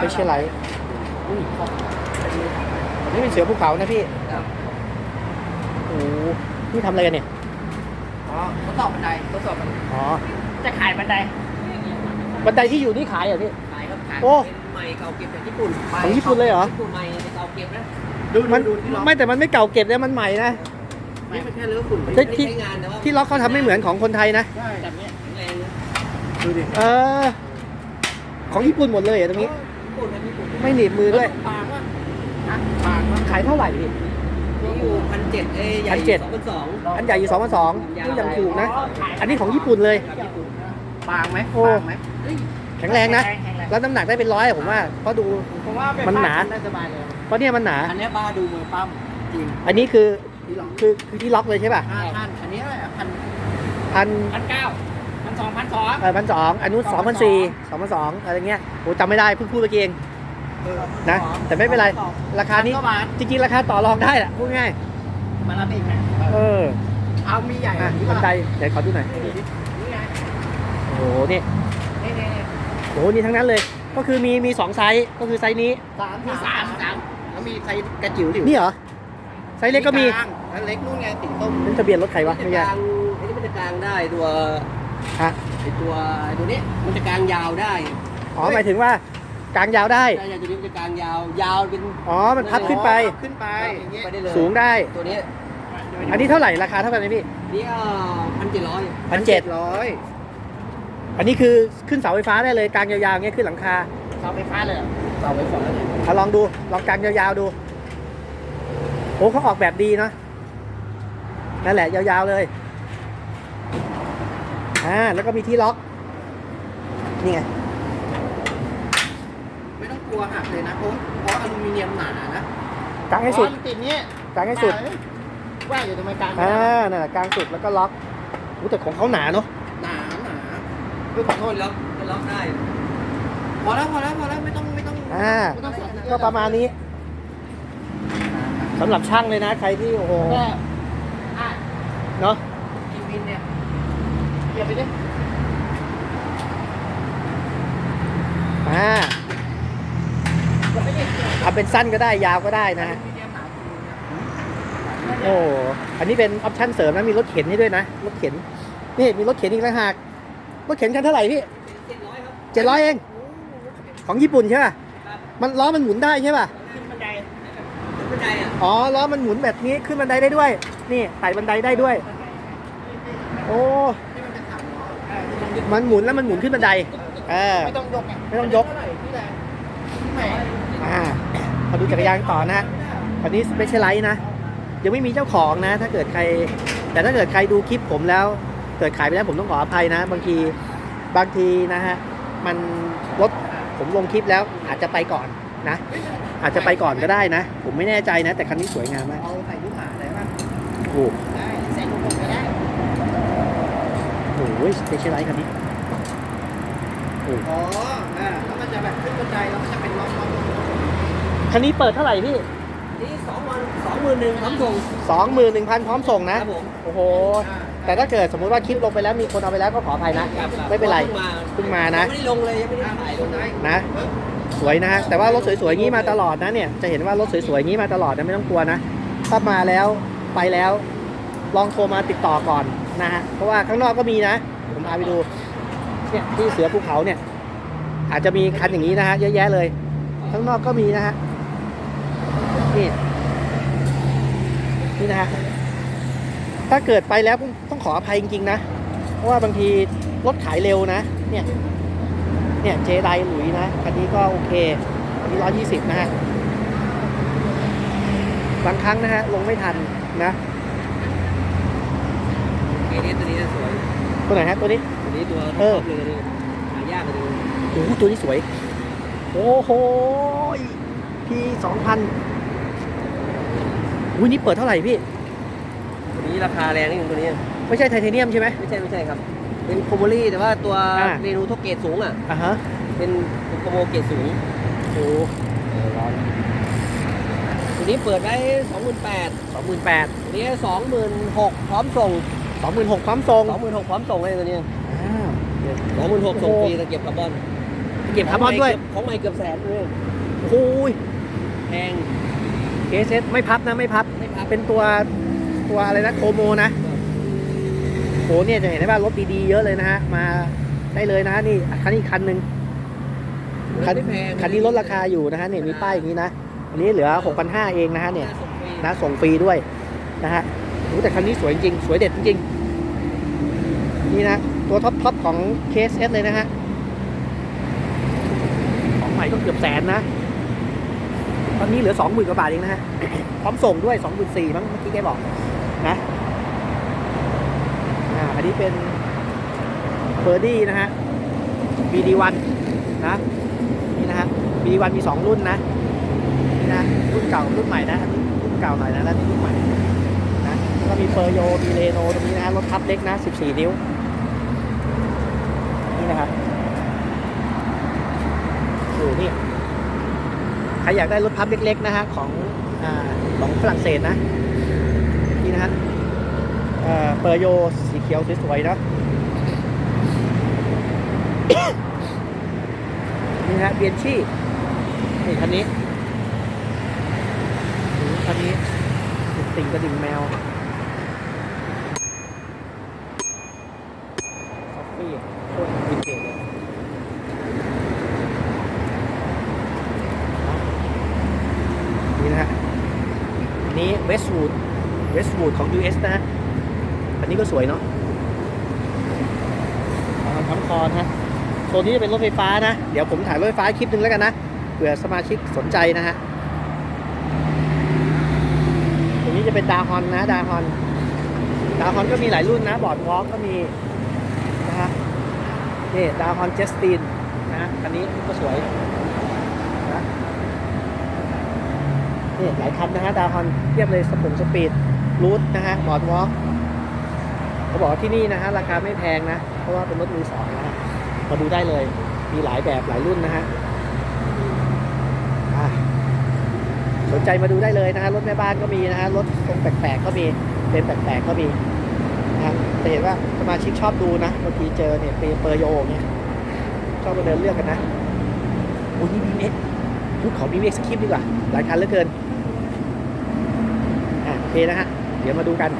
ไม่ใช่ไรนี่เป็นเสือภูเขานะพี่ครับโอ้โหนี่ทำอะไรกันเนี่ย อ๋อทดสอบบันไดทดสอบบันไดอ๋อ จะขายบันได บันไดที่อยู่นี่ขายเหรอพี่ ขายครับขายโอ้เป็นใหม่เก่าเก็บจากญี่ปุ่นของญี่ปุ่นเลยเหรอ ญี่ปุ่นใหม่เก่าเก็บนะมันไม่แต่มันไม่เก่าเก็บแล้วมันใหม่นะไม่เป็นแค่เลือกฝุ่นไม่ที่ได้ที่ใช้งานแต่ว่าที่ล็อกเขาทำไม่เหมือนของคนไทยนะใช่แบบเนี้ยแข็งแรงนะดูดิ เออ ของญี่ปุ่นหมดเลยเหรอตรงนี้ ญี่ปุ่นครับญี่ปุ่นไม่หนีบมือด้วย ปางว่าฮะปางว่าขายเท่าไหร่พี่นี่อยู่พันเจ็ดเอ้ยใหญ่1,700 สองพันสอง อันใหญ่อยู่สองพันสองนี่ยังถูกนะ อันนี้ของญี่ปุ่นเลยครับญี่ปุ่นปางไหมโอ้ ปางไหมเฮ้ยแข็งแรงนะแข็งแรงแล้วน้ำหนักได้เป็นร้อยอะผมว่า เพราะดู ผมว่าเป็มันหนาปได้สบายเลย เพราะเนี่ยมันหนา อันเนี้ยป้าดูมือปั้มจริงอันนี้คือ ที่ลองคือคือที่ล็อกเลยใช่ป่ะห้าพันอันนี้อะไรอะพันพันพันเก้าพัน สองพันสองเออพันสองอันนู้นสองพันสี่สองพันสองอะไรเงี้ยโอ้จำไม่ได้เพิ่งพูดเมื่อกี้เองนะ แต่ไม่เป็นไร ราคานี้ก็บาทจริงๆ ราคาต่อรองได้แหละพูดง่ายมารับอีกนะเออ เอามีใหญ่อะนี่บันไดป่ะเดี๋ยวขอดูหน่อยนี่ไงโอ้โหนี่นี่นี่นี่โอ้โหนี่ทั้งนั้นเลย ก็คือมีมีสองไซส์ก็คือไซส์นี้สามมีสามสามแล้วมีไซส์กระจิ๋วดินี่เหรอไซส์เล็กก็มีลางแล้วเล็กนู่นไงสีส้มนั่นทะเบียนรถใครวะจะไม่กใช่ลางไอ้นี่มันจะกลางได้ตัว ฮะไอ้ตัวไอ้ตัวนี้มันจะกลางยาวได้อ๋อหมายถึงว่ากลางยาวได้ ใช่ใช่ตัวนี้มันจะกลางยาวยาวเป็นอ๋อมันพับขึ้นไป ขึ้นไปอย่างเงี้ยไปได้เลยสูงได้ ตัวนี้อันนี้เท่าไหร่ราคาเท่ากันไหมพี่นี่ก็พันเจ็ดร้อยพันเจ็ดร้อยอันนี้คือขึ้นเสาไฟฟ้าได้เลยกลางยาวๆเงี้ยขึ้นหลังคาเสาไฟฟ้าเลยเหรอเสาไฟฟ้าเลยเอาลองดูลองกลางยาวๆดูโอ้เขาออกแบบดีเนาะนั่นแหละยาวๆเลย อ่าแล้วก็มีที่ล็อก นี่ไง ไม่ต้องกลัวหักเลยนะเพราะเพราะอลูมิเนียมหนานะกลางให้สุดเพราะมันติดเนี้ยกลางให้สุด ว่าอยู่ทำไมกลางไม่อ่า ได้นั่นแหละกลางสุดแล้วก็ล็อกอู้แต่ของเขาหนาเนาะ หนาหนาคือขอโทษล็อกล็อกได้ พอแล้วพอแล้วพอแล้วไม่ต้องไม่ต้องอ่า ไม่ต้องใส่ก็ประมาณนี้สำหรับช่างเลยนะ ใครที่โอ้โห ก็อะเนาะกินวินเนี่ยเกียบไปดิอ่าเกียบไปดิทำเป็นสั้นก็ได้ยาวก็ได้นะฮะอลูมิเนียมหนาโอ้ อันนี้เป็นออปชั่นเสริมนะ มีรถเข็นให้ด้วยนะ รถเข็น นี่มีรถเข็นอีกต่างหาก รถเข็นคันเท่าไหร่พี่เจ็ดร้อยครับเจ็ดร้อยเอง ของญี่ปุ่นใช่ป่ะครับมันล้อมันหมุนได้ใช่ป่ะขึ้นบันไดขึ้นบันไดอะอ๋อ ล้อมันหมุนแบบนี้ขึ้นบันไดได้ด้วย นี่ไต่บันไดได้ด้วย โอ้ มันยึดมันหมุนแล้วมันหมุนขึ้นบันไดเออไม่ต้องยกไงไม่ต้องยกเท่าไหร่ที่แรงที่แหม่อ่ามาดูจักรยานต่อนะฮะอันนี้ไม่ใช่ไลท์นะ ยังไม่มีเจ้าของนะ ถ้าเกิดใคร แต่ถ้าเกิดใครดูคลิปผมแล้ว เกิดขายไปแล้วผมต้องขออภัยนะ บางทีบางทีนะฮะมันรถผมลงคลิปแล้วอาจจะไปก่อนนะ อาจจะไปก่อนก็ได้นะ ผมไม่แน่ใจนะ แต่คันนี้สวยงามมากเอาใส่ลูกหมาได้ป่ะโอ้ได้ใส่ลูกผมก็ได้ โหสเปเชียลไลท์คันนี้โอ้อ๋ออ่าแล้วมันจะแบบขึ้นบันไดแล้วมันจะเป็นล็อกล็อกคันนี้เปิดเท่าไหร่พี่นี่สองวันสองหมื่นหนึ่งพร้อมส่งสองหมื่นหนึ่งพันพร้อมส่งนะครับผมโอ้โหแต่ถ้าเกิดสมมุติว่าคลิปลงไปแล้วมีคนเอาไปแล้วก็ขออภัยนะ ครับไม่เป็นไรพิ่งมาเพิ่งมานะ ยังไม่ได้ลงเลยยังไม่ได้ถ่ายลงได้นะ สวยนะฮะแต่ว่ารถสวยๆอย่างนี้มาตลอดนะเนี่ย จะเห็นว่ารถสวยๆอย่างนี้มาตลอดนะไม่ต้องกลัวนะ ถ้ามาแล้วไปแล้ว ลองโทรมาติดต่อก่อน นะฮะเพราะว่าข้างนอกก็มีนะ ผมพาไปดูเนี่ยที่เสือภูเขาเนี่ย อาจจะมีคันอย่างนี้นะฮะเยอะแยะเลย ข้างนอกก็มีนะฮะนี่นี่นะฮะถ้าเกิดไปแล้วต้องขออภัยจริงๆนะ เพราะว่าบางทีรถขายเร็วนะ เนี่ย เนี่ยเจไดหลุยนะ คันนี้ก็โอเคอันนี้ร้อยยี่สิบนะฮะ บางครั้งนะฮะ ลงไม่ทันนะ ไอ้นี่ตัวนี้สวย ตัวไหนฮะตัวนี้ ตัวนี้ตัวเออ ท็ปเลยนี่หายากเลยโอ้โหตัวนี้สวย โอ้โหพีสองพันอุ้ยนี่เปิดเท่าไหร่พี่ ตัวนี้ราคาแรงนิดนึงตัวนี้ ไม่ใช่ไทเทเนียมใช่ไหม ไม่ใช่ไม่ใช่ครับ เป็นโคโมลี่แต่ว่าตัวอ่า เรนูทกเกตสูงอะ อะฮะเป็นโคโมเกตสูงโอ้ตัวนี้เปิดไว้สองหมื่นแปดสองหมื่นแปดตัวนี้สองหมื่นหกพร้อมส่ง สองหมื่นหกความทรงสองหมื่นหกพร้อมส่งเลยตัวนี้อ่า สองหมื่นหกส่งโอ้โหฟรีตะเกียบคาร์บอนเก็บคาร์บอนด้วย ของใหม่เกือบแสนเลยโอ้ยแพงเคสไม่พับนะไม่พับ ไม่พับเป็นตัวตัวอะไรนะโคโมนะโหเนี่ยจะเห็นได้ว่ารถดีๆเยอะเลยนะฮะมาได้เลยนะฮะนี่คันนี้อีกคันหนึ่งคันไม่แพงคันนี้ลดราคาอยู่นะฮะเนี่ยมีป้ายอย่างนี้นะอันนี้เหลือ6,500เองนะฮะเนี่ยาส่งฟรีนะส่งฟรีด้วยนะฮะ โอ้แต่คันนี้สวยจริง สวยเด็ดจริง นี่นะ ตัวท็อปท็อปของ KSS เลยนะฮะ ของใหม่ก็เกือบแสนนะ ตอนนี้เหลือ20,000กว่าบาทเองนะฮะ พร้อมส่งด้วย24,000มั้งเมื่อกี้แกบอกนะ อ่า อันนี้เป็นเ i อร์ดี้นะฮะ BD1 นะ นี่นะฮะ BD1 มี2รุ่นนะ นี่นะ รุ่นเก่ารุ่นใหม่นะรุ่นเก่าหน่อยนะแล้วรุ่นใหม่ ก็มีเฟอร์โย มีเรโนตรงนี้นะฮะรถทับเล็กนะ 14 นิ้ว นี่นะครับดูนี่ใครอยากได้รถพับเล็ก ๆ นะฮะของอของฝรั่งเศสนะ นี่นะฮะเอ่อเปอร์โยสีเขียวสวยๆนะนี่นะฮะเบียนชี่นี่คันนี้คันนี้ติดติ่งกระดิ่งแมวซอฟฟี่โคตรวินเทจเลยนี่นะฮะอั นี้เวสต์วูดเวสต์วูดของ US นะฮะอันนี้ก็สวยเนาะทั้งคอนะโซนนี้จะเป็นรถไฟฟ้านะ เดี๋ยวผมถ่ายรถไฟฟ้าคลิปหนึ่งแล้วกันนะ เผื่อสมาชิกสนใจนะฮะ ตรงนี้จะเป็นดาฮอนนะ ดาฮอน ดาฮอนก็มีหลายรุ่นนะ บอร์ดวอล์กก็มีนะฮะ นี่ ดาฮอนเจสตินนะ อันนี้ก็สวยนะ นี่หลายคันนะฮะดาวฮอนเทียบเลยสปงสปีดรูทนะฮะบอร์ดวอล์กเขาบอกที่นี่นะฮะราคาไม่แพงนะ เพราะว่าเป็นรถมือสองนะฮะมาดูได้เลย มีหลายแบบหลายรุ่นนะฮะสนใจมาดูได้เลยนะฮะรถแม่บ้านก็มีนะฮะรถทรงแปลกๆก็มีเป็นแปลกๆก็มีนะฮะจะเห็นว่าสมาชิกชอบดูนะบางทีเจอเนี่ยเปเปอร์โยเนี่ยชอบมาเดินเลือกกันนะโอ้ยนี่บีเอ็กชุดของบีเอ็กสคริปดีกว่าหลายคันเหลือเกิน นะฮะ เดี๋ยวมาดูกัน